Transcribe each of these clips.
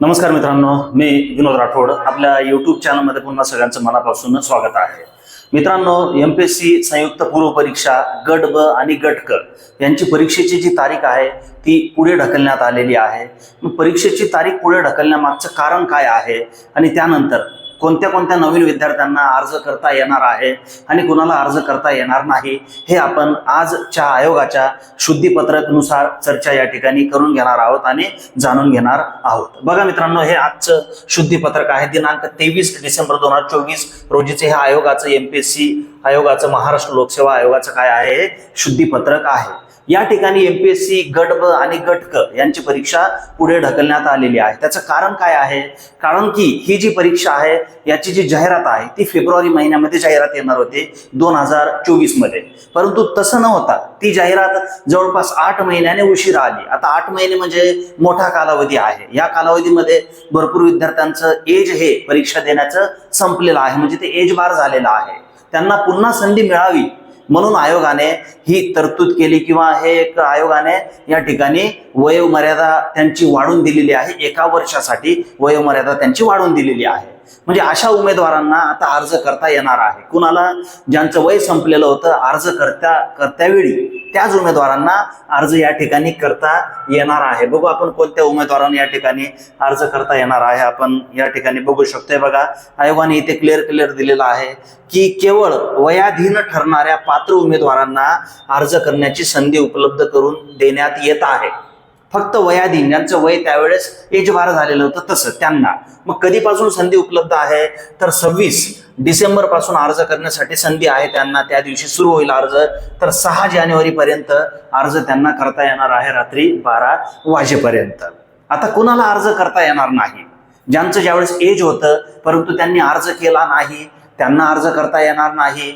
नमस्कार मित्रांनो मी विनोद राठोड. आपल्या यूट्यूब चॅनलमध्ये पुन्हा सगळ्यांचं मनापासून स्वागत आहे. मित्रांनो एम पी एस सी संयुक्त पूर्व परीक्षा गट ब आणि गट क यांची परीक्षेची जी तारीख आहे ती पुढे ढकलण्यात आलेली आहे. परीक्षेची तारीख पुढे ढकलण्यामागचं कारण काय आहे? आणि त्यानंतर कोणत्या कोणत्या नवीन विद्यार्थ्यांना अर्ज करता येणार आहे आणि कुणाला अर्ज करता येणार नाही हे आपण आजच्या आयोगाच्या शुद्धीपत्रकनुसार चर्चा या ठिकाणी करून घेणार आहोत आणि जाणून घेणार आहोत. बघा मित्रांनो हे आजचं शुद्धीपत्रक आहे. दिनांक तेवीस डिसेंबर दोन हजार चोवीस रोजीचे हे आयोगाचं एमपीएससी आयोगाचं महाराष्ट्र लोकसेवा आयोगाचं काय आहे? हे शुद्धीपत्रक आहे. या ठिकाणी एमपीएससी गट ब आणि गट क यांची परीक्षा पुढे ढकलण्यात आलेली आहे. त्याचं कारण काय आहे? कारण की ही जी परीक्षा आहे याची जी जाहिरात आहे ती फेब्रुवारी महिन्यामध्ये जाहिरात येणार होती दोन हजार चोवीसमध्ये परंतु तसं न होता ती जाहिरात जवळपास आठ महिन्याने उशिरा आली. आता आठ महिने म्हणजे मोठा कालावधी आहे. या कालावधीमध्ये भरपूर विद्यार्थ्यांचं एज हे परीक्षा देण्याचं संपलेलं आहे. म्हणजे ते एज बार झालेलं आहे. त्यांना पुन्हा संधी मिळावी म्हणून आयोगाने ही तरतूद केली किंवा हे एक आयोगाने या ठिकाणी वयोमर्यादा त्यांची वाढून दिलेली आहे. एका वर्षासाठी वयोमर्यादा त्यांची वाढून दिलेली आहे. म्हणजे अशा उमेदवारांना आता अर्ज करता येणार आहे. कुणाला? ज्यांचं वय संपलेलं होतं अर्ज करता करत्यावेळी त्याच उमेदवारांना अर्ज या ठिकाणी करता येणार आहे. बघू आपण कोणत्या उमेदवारांना या ठिकाणी अर्ज करता येणार आहे. आपण या ठिकाणी बघू शकतोय बघा आयोगाने इथे क्लिअर क्लिअर दिलेलं आहे की केवळ वयाधीन ठरणाऱ्या पात्र उमेदवारांना अर्ज करण्याची संधी उपलब्ध करून देण्यात येत आहे. फक्त वयाधीन ज्यांचं वय त्यावेळेस एज बारा झालेलं होतं तसं त्यांना. मग कधीपासून संधी उपलब्ध आहे? तर सव्वीस डिसेंबरपासून अर्ज करण्यासाठी संधी आहे त्यांना त्या दिवशी सुरू होईल अर्ज. तर सहा जानेवारी पर्यंत अर्ज त्यांना करता येणार आहे रात्री बारा वाजेपर्यंत. आता कुणाला अर्ज करता येणार नाही? ज्यांचं ज्यावेळेस एज होतं परंतु त्यांनी अर्ज केला नाही त्यांना अर्ज करता येणार नाही.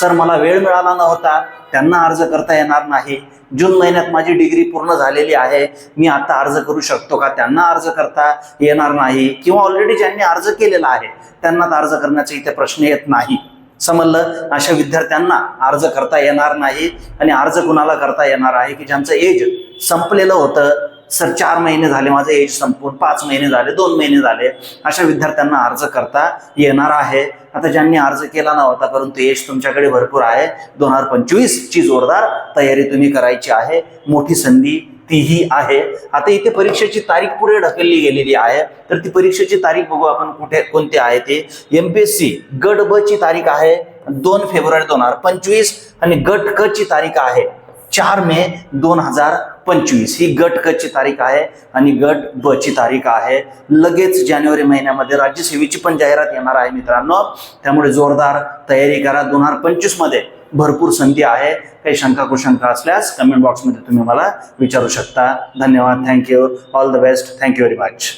सर मला वेळ मिळाला नव्हता. त्यांना अर्ज करता येणार नाही. जून महिन्यात माझी डिग्री पूर्ण झालेली आहे. मी आता अर्ज करू शकतो का? त्यांना अर्ज करता येणार नाही. किंवा ऑलरेडी ज्यांनी अर्ज केलेला आहे त्यांना तर अर्ज करण्याचा इथे प्रश्न येत नाही. समजलं? अशा विद्यार्थ्यांना अर्ज करता येणार नाही आणि अर्ज कुणाला करता येणार आहे की ज्यांचं एज संपलेलं होतं सर चार महिने झाले माझं एज संपून पाच महिने झाले दोन महिने झाले. अशा विद्यार्थ्यांना अर्ज करता येणार आहे. आता ज्यांनी अर्ज केला नव्हता परंतु एज तुमच्याकडे भरपूर आहे. दोन हजार पंचवीस ची जोरदार तयारी तुम्ही करायची आहे. मोठी संधी तीही आहे. आता इथे परीक्षेची तारीख पुढे ढकलली गेलेली आहे. तर ती परीक्षेची तारीख बघू आपण कुठे कोणती आहे ते. सी गट ब ची तारीख आहे दोन फेब्रुवारी दोन हजार पंचवीस आणि गट क ची तारीख आहे. चार मे दोन हजार पंचवीस. ही गट क ची तारीख आहे आणि गट ब ची तारीख आहे. लगेच जानेवारी महिन्यामध्ये राज्यसेवेची पण जाहिरात येणार आहे मित्रांनो. त्यामुळे जोरदार तयारी करा. दोन हजार पंचवीसमध्ये भरपूर संधी आहे. काही शंका कुशंका असल्यास कमेंट बॉक्समध्ये तुम्ही मला विचारू शकता. धन्यवाद. Thank you all the best thank you very much